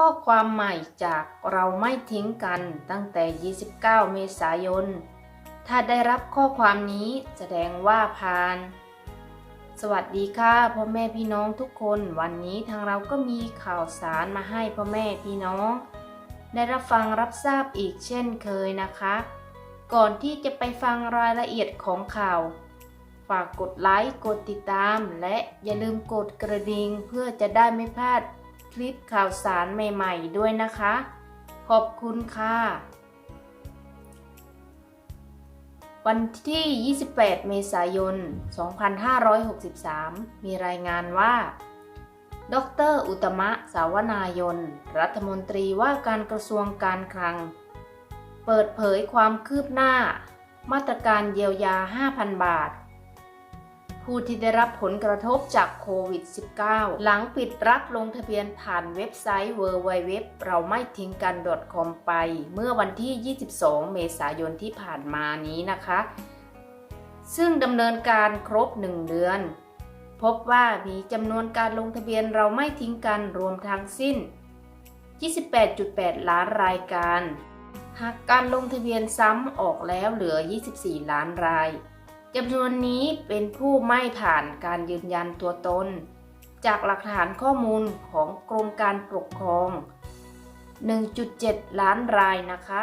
ข้อความใหม่จากเราไม่ทิ้งกันตั้งแต่ 29 เมษายน ถ้าได้รับข้อความนี้แสดงว่าผ่าน สวัสดีค่ะพ่อแม่พี่น้องทุกคน วันนี้ทางเราก็มีข่าวสารมาให้พ่อแม่พี่น้อง ได้รับฟังรับทราบอีกเช่นเคยนะคะ ก่อนที่จะไปฟังรายละเอียดของข่าว ฝากกดไลค์ กดติดตาม และอย่าลืมกดกระดิ่งเพื่อจะได้ไม่พลาด คลิปข่าวสารใหม่ๆด้วยนะคะ ขอบคุณค่ะ วันที่ 28 เมษายน 2563 มีรายงานว่า ดร อุตมะ สาวนายน รัฐมนตรีว่าการกระทรวงการคลัง เปิดเผยความคืบหน้า มาตรการเยียวยา 5,000 บาท ผู้ที่ได้รับผลกระทบจากโควิด -19 หลังปิดรับลงทะเบียนผ่านเว็บไซต์ www เราไม่ทิ้งกัน .com ไป เมื่อวันที่ 22 เมษายนที่ผ่านมานี้นะคะ ซึ่งดำเนินการครบ 1 เดือน พบว่ามีจำนวนการลงทะเบียนเราไม่ทิ้งกันรวมทั้งสิ้น 28.8 ล้านรายการ หากการลงทะเบียนซ้ำออกแล้วเหลือ 24 ล้านราย จำนวนนี้เป็นผู้ไม่ผ่านการยืนยันตัวตน จากหลักฐานข้อมูลของกรมการปกครอง 1.7 ล้านรายนะคะ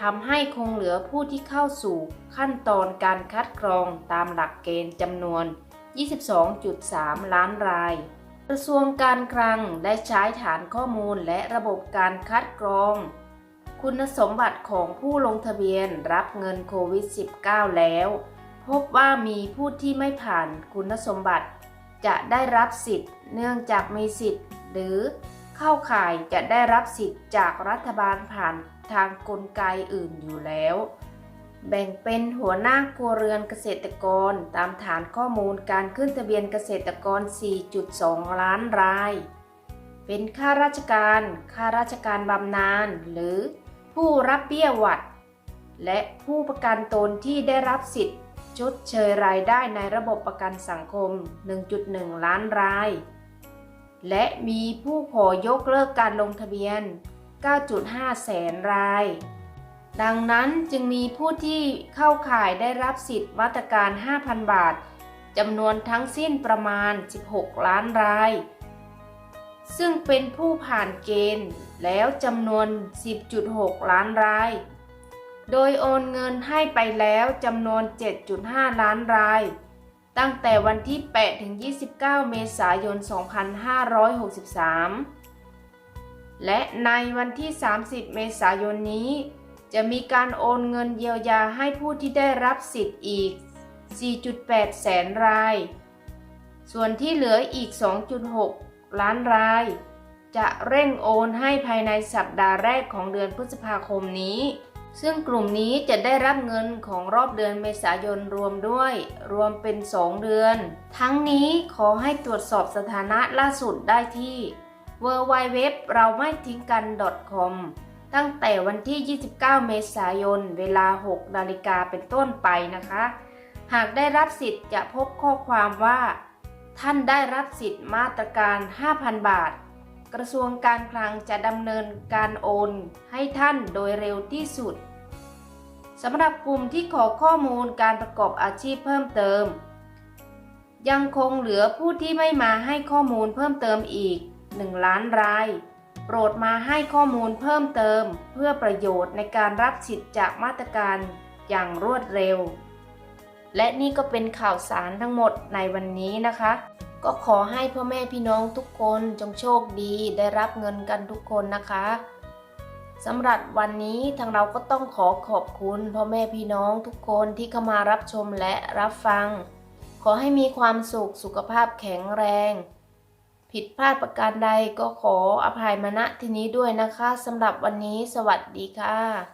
ทำให้คงเหลือผู้ที่เข้าสู่ขั้นตอนการคัดกรองตามหลักเกณฑ์จำนวน 22.3 ล้านราย กระทรวงการคลังได้ใช้ฐานข้อมูลและระบบการคัดกรอง คุณสมบัติของผู้ลงทะเบียนรับเงินโควิด -19 แล้ว พบว่ามีผู้ที่ไม่ผ่านคุณสมบัติ จะได้รับสิทธิ์เนื่องจากมีสิทธิ์ หรือเข้าข่ายจะได้รับสิทธิ์จากรัฐบาลผ่านทางกลไกอื่นอยู่แล้ว แบ่งเป็นหัวหน้าครัวเรือนเกษตรกรตามฐานข้อมูลการขึ้นทะเบียนเกษตรกร 4.2 ล้านราย เป็นข้าราชการ ข้าราชการบำนาญหรือผู้รับเบี้ยหวัด และผู้ประกันตนที่ได้รับสิทธิ์ ชดเชยรายได้ในระบบประกันสังคม 1.1 ล้านราย และมีผู้ขอยกเลิกการลงทะเบียน 9.5 แสนราย ดังนั้นจึงมีผู้ที่เข้าข่ายได้รับสิทธิ์มาตรการ 5,000 บาทจำนวนทั้งสิ้นประมาณ 16 ล้านราย ซึ่งเป็นผู้ผ่านเกณฑ์แล้วจำนวน 10.6 ล้านราย โดยโอนเงินให้ไปแล้วจำนวน 7.5 ล้านราย ตั้งแต่วันที่ 8 ถึง 29 เมษายน 2563 และในวันที่ 30 เมษายนนี้ จะมีการโอนเงินเยียวยาให้ผู้ที่ได้รับสิทธิ์อีก 4.8 แสนราย ส่วนที่เหลืออีก 2.6 ล้านราย จะเร่งโอนให้ภายในสัปดาห์แรกของเดือนพฤษภาคมนี้ ซึ่งกลุ่มนี้จะได้รับเงินของรอบเดือนเมษายนรวมด้วย รวมเป็น 2 เดือน ทั้งนี้ขอให้ตรวจสอบสถานะล่าสุดได้ที่ w w w เราไม่ทิ้งกัน .com ตั้งแต่วันที่ 29 เมษายน เวลา 6 นาฬิกาเป็นต้นไปนะคะ หากได้รับสิทธิ์จะพบข้อความว่า ท่านได้รับสิทธิ์มาตรการ 5,000 บาท กระทรวงการคลังจะดำเนินการโอนให้ท่านโดยเร็วที่สุดสำหรับกลุ่มที่ขอข้อมูลการประกอบอาชีพเพิ่มเติม ยังคงเหลือผู้ที่ไม่มาให้ข้อมูลเพิ่มเติมอีก 1 ล้านราย โปรดมาให้ข้อมูลเพิ่มเติม เพื่อประโยชน์ในการรับสิทธิ์จากมาตรการอย่างรวดเร็ว และนี่ก็เป็นข่าวสารทั้งหมดในวันนี้นะคะ ก็ขอให้พ่อแม่พี่น้องทุกคนจงโชคดีได้รับเงินกันทุกคนนะคะสำหรับวันนี้ทางเราก็ต้องขอขอบคุณพ่อแม่พี่น้องทุกคนที่เข้ามารับชมและรับฟัง ขอให้มีความสุขสุขภาพแข็งแรง ผิดพลาดประการใดก็ขออภัยมาณที่นี้ด้วยนะคะสำหรับวันนี้สวัสดีค่ะ